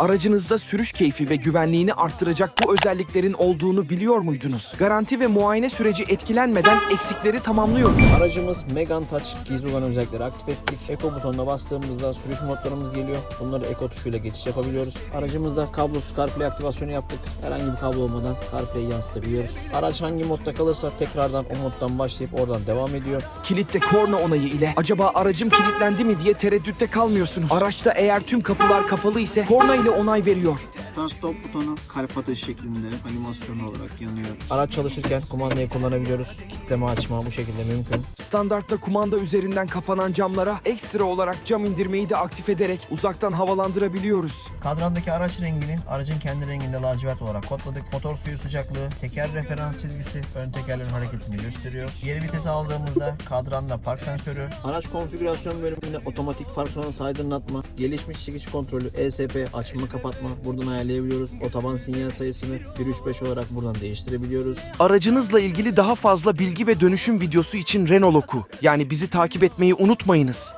Aracınızda sürüş keyfi ve güvenliğini arttıracak bu özelliklerin olduğunu biliyor muydunuz? Garanti ve muayene süreci etkilenmeden eksikleri tamamlıyoruz. Aracımız Megan Touch gizli olan özellikleri aktif ettik. Eko butonuna bastığımızda sürüş modlarımız geliyor. Bunları Eko tuşuyla geçiş yapabiliyoruz. Aracımızda kablosuz CarPlay aktivasyonu yaptık. Herhangi bir kablo olmadan CarPlay'i yansıtabiliyoruz. Araç hangi modda kalırsa tekrardan o moddan başlayıp oradan devam ediyor. Kilitte korna onayı ile acaba aracım kilitlendi mi diye tereddütte kalmıyorsunuz. Araçta eğer tüm kapılar kapalı ise korna ile onay veriyor. Start stop butonu kalp atışı şeklinde animasyonu olarak yanıyor. Araç çalışırken kumandayı kullanabiliyoruz. Kitleme açma bu şekilde mümkün. Standartta kumanda üzerinden kapanan camlara ekstra olarak cam indirmeyi de aktif ederek uzaktan havalandırabiliyoruz. Kadrandaki araç rengini aracın kendi renginde lacivert olarak kodladık. Motor suyu sıcaklığı, teker referans çizgisi ön tekerlerin hareketini gösteriyor. Geri vites aldığımızda kadranda park sensörü, araç konfigürasyon bölümünde otomatik park sonrası aydınlatma, gelişmiş çıkış kontrolü, ESP açma kapatma buradan ayarlayabiliyoruz. Otoban sinyal sayısını 135 olarak buradan değiştirebiliyoruz. Aracınızla ilgili daha fazla bilgi ve dönüşüm videosu için Renault Oku yani bizi takip etmeyi unutmayınız.